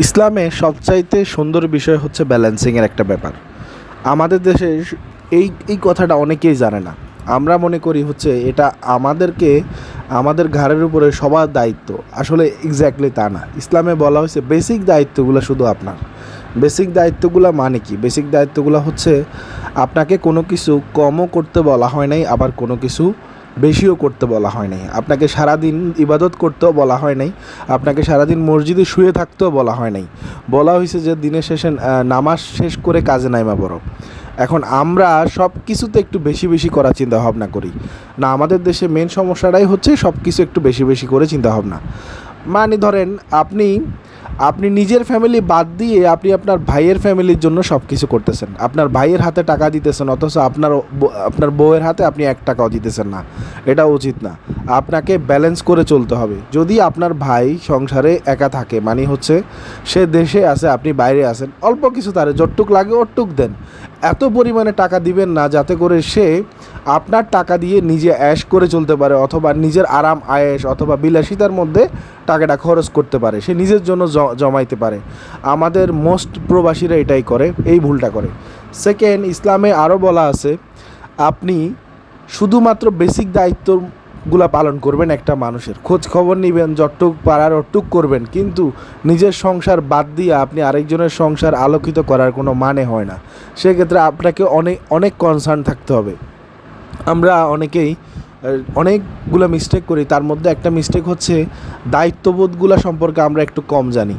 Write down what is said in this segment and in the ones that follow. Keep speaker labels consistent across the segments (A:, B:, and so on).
A: ইসলামে সবচাইতে সুন্দর বিষয় হচ্ছে ব্যালেন্সিংয়ের একটা ব্যাপার। আমাদের দেশে এই এই কথাটা অনেকেই জানে না। আমরা মনে করি হচ্ছে এটা আমাদেরকে, আমাদের ঘাড়ের উপরে সবার দায়িত্ব। আসলে এক্স্যাক্টলি তা না। ইসলামে বলা হয়েছে বেসিক দায়িত্বগুলো শুধু আপনার। বেসিক দায়িত্বগুলো মানে কি? বেসিক দায়িত্বগুলো হচ্ছে আপনাকে কোনো কিছু কমও করতে বলা হয় নাই, আবার কোনো কিছু বেশিও করতে বলা হয় নাই আপনাকে সারাদিন ইবাদত করতেও বলা হয় নাই আপনাকে সারাদিন মসজিদে শুয়ে থাকতেও বলা হয় নাই বলা হয়েছে যে দিনের শেষে নামাজ শেষ করে কাজে নাইমা বড় এখন আমরা সব কিছুতে একটু বেশি বেশি করার চিন্তা ভাবনা করি। না, আমাদের দেশে মেন সমস্যাটাই হচ্ছে সব কিছু একটু বেশি বেশি করে চিন্তা ভাবনা মানে ধরেন, আপনি আপনি নিজের ফ্যামিলি বাদ দিয়ে আপনি আপনার ভাইয়ের ফ্যামিলির জন্য সব কিছু করতেছেন। আপনার ভাইয়ের হাতে টাকা দিতেছেন, অথচ আপনার আপনার বউয়ের হাতে আপনি এক টাকাও দিতেছেন না। এটা উচিত না। আপনাকে ব্যালেন্স করে চলতে হবে। যদি আপনার ভাই সংসারে একা থাকে মানে হচ্ছে সে দেশে আছে, আপনি বাইরে আছেন, অল্প কিছু তারে যটটুক লাগে ওটুক দেন। এত পরিমাণে টাকা দিবেন না যাতে করে সে আপনার টাকা দিয়ে নিজে অ্যাশ করে চলতে পারে অথবা নিজের আরাম, আয়েশ অথবা বিলাসিতার মধ্যে টাকাটা খরচ করতে পারে। সে নিজের জন্য জমাইতে পারে। আমাদের মোস্ট প্রবাসীরা এটাই করে, এই ভুলটা করে। সেকেন্ড ইসলামে আরও বলা আছে, আপনি শুধুমাত্র বেসিক দায়িত্বগুলা পালন করবেন একটা মানুষের। খোঁজ খবর নেবেন, যতটুক পারার অটুক করবেন, কিন্তু নিজের সংসার বাদ দিয়ে আপনি আরেকজনের সংসার আলোকিত করার কোনো মানে হয় না। সেক্ষেত্রে আপনাকে অনেক অনেক কনসার্ন থাকতে হবে। আমরা অনেকেই অনেকগুলো মিস্টেক করি। তার মধ্যে একটা মিস্টেক হচ্ছে দায়িত্ববোধগুলো সম্পর্কে আমরা একটু কম জানি।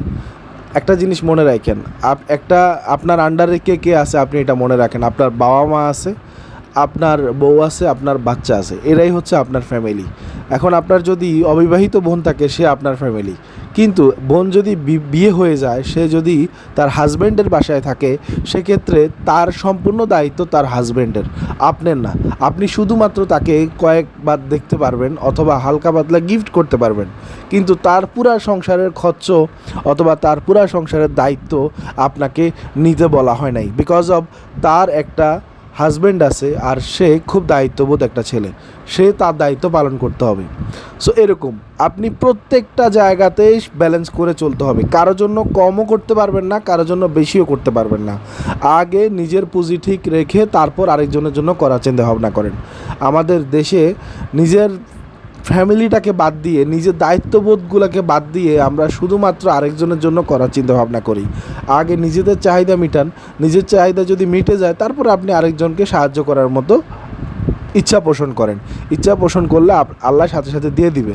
A: একটা জিনিস মনে রাখেন, আপ, একটা আপনার আন্ডারে কে কে আছে আপনি এটা মনে রাখেন। আপনার বাবা মা আছে আপনার বউ আছে, আপনার বাচ্চা আছে, এরাই হচ্ছে আপনার ফ্যামিলি এখন আপনার যদি অবিবাহিত বোন থাকে, সে আপনার ফ্যামিলি কিন্তু বোন যদি বিয়ে হয়ে যায়, সে যদি তার হাজব্যান্ডের বাসায় থাকে, সেক্ষেত্রে তার সম্পূর্ণ দায়িত্ব তার হাজব্যান্ডের আপনার না। আপনি শুধুমাত্র তাকে কয়েকবার দেখতে পারবেন, অথবা হালকা পাতলা গিফট করতে পারবেন। কিন্তু তার পুরা সংসারের খরচ অথবা তার পুরা সংসারের দায়িত্ব আপনাকে নিতে বলা হয় নাই। বিকজ অব তার একটা হাজব্যান্ড আছে আর সে খুব দায়িত্ববোধ একটা ছেলে। সে তার দায়িত্ব পালন করতে হবে। সো এরকম আপনি প্রত্যেকটা জায়গাতেই ব্যালেন্স করে চলতে হবে। কারোর জন্য কমও করতে পারবেন না, কারও জন্য বেশিও করতে পারবেন না। আগে নিজের পুঁজি ঠিক রেখে তারপর আরেকজনের জন্য করার চিন্তা ভাবনা করেন। আমাদের দেশে নিজের ফ্যামিলিটাকে বাদ দিয়ে, নিজের দায়িত্ববোধগুলোকে বাদ দিয়ে আমরা শুধুমাত্র আরেকজনের জন্য করার চিন্তাভাবনা করি। আগে নিজেদের চাহিদা মিটান, নিজের চাহিদা যদি মিটে যায়, তারপর আপনি আরেকজনকে সাহায্য করার মতো ইচ্ছা পোষণ করেন। ইচ্ছা পোষণ করলে আল্লাহ সাথে সাথে দিয়ে দিবে।